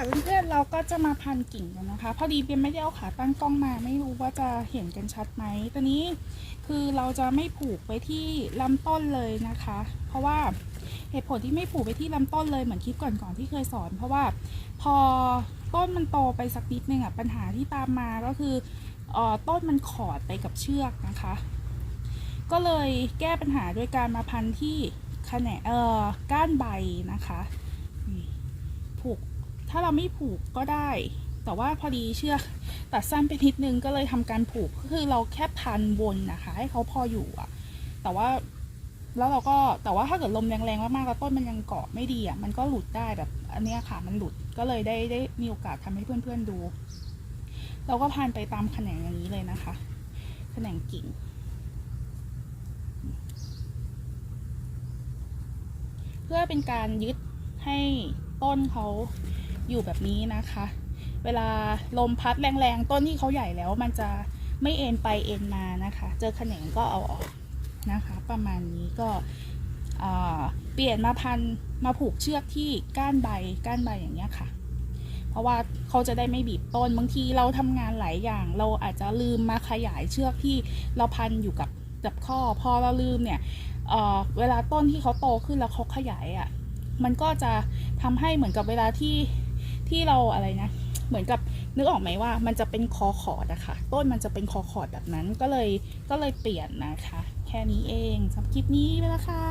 ค่ะเพื่อนๆเราก็จะมาพันกิ่งกันนะคะ พอดีเบียไม่ได้เอาขาตั้งกล้องมาไม่รู้ว่าจะเห็นกันชัดไหมตอนนี้คือเราจะไม่ผูกไปที่ลำต้นเลยนะคะ เพราะว่าเหตุผลที่ไม่ผูกไปที่ลำต้นเลยเหมือนคลิปก่อนๆที่เคยสอน เพราะว่าพอต้นมันโตไปสักนิดนึงอะปัญหาที่ตามมาก็คือออต้นมันขอดไปกับเชือกนะคะ ก็เลยแก้ปัญหาด้วยการมาพันที่แขนเอ่อก้านใบนะคะผูก ถ้าเราไม่ผูกก็ได้ แต่ว่าพอดีเชือกตัดสั้นไปนิดนึงก็เลยทำการผูกก็คือเราแค่พันวนนะคะ ให้เขาพออยู่อะแต่ว่าแล้วเราก็แต่ว่าถ้าเกิดลมแรงๆมากๆแล้วต้นมันยังเกาะไม่ดีอะมันก็หลุดได้แบบอันเนี้ยค่ะมันหลุดก็เลยได้ได้มีโอกาสทำให้เพื่อนๆดู เราก็พันไปตามแขนงอย่างนี้เลยนะคะ แขนงกิ่ง เพื่อเป็นการยึดให้ต้นเขา อยู่แบบนี้นะคะ เวลาลมพัดแรงๆ ต้นที่เขาใหญ่แล้วมันจะไม่เอ็นไปเอ็นมานะคะ เจอแขนงก็เอาออกนะคะ ประมาณนี้ก็เปลี่ยนมาพันมาผูกเชือกที่ก้านใบก้านใบอย่างเงี้ยค่ะ เพราะว่าเขาจะได้ไม่บีบต้นบางทีเราทำงานหลายอย่าง เราอาจจะลืมมาขยายเชือกที่เราพันอยู่กับกับข้อพอเราลืมเนี่ยเเวลาต้นที่เขาโตขึ้นแล้วเขาขยายอะ่ะมันก็จะทำให้เหมือนกับเวลาที่ ที่เราอะไรนะ เหมือนกับนึกออกไหมว่ามันจะเป็นคอขอดอะค่ะ ต้นมันจะเป็นคอขอดแบบนั้นก็เลยก็เลยเปลี่ยนนะคะ แค่นี้เองสำหรับคลิปนี้ไปแล้วค่ะ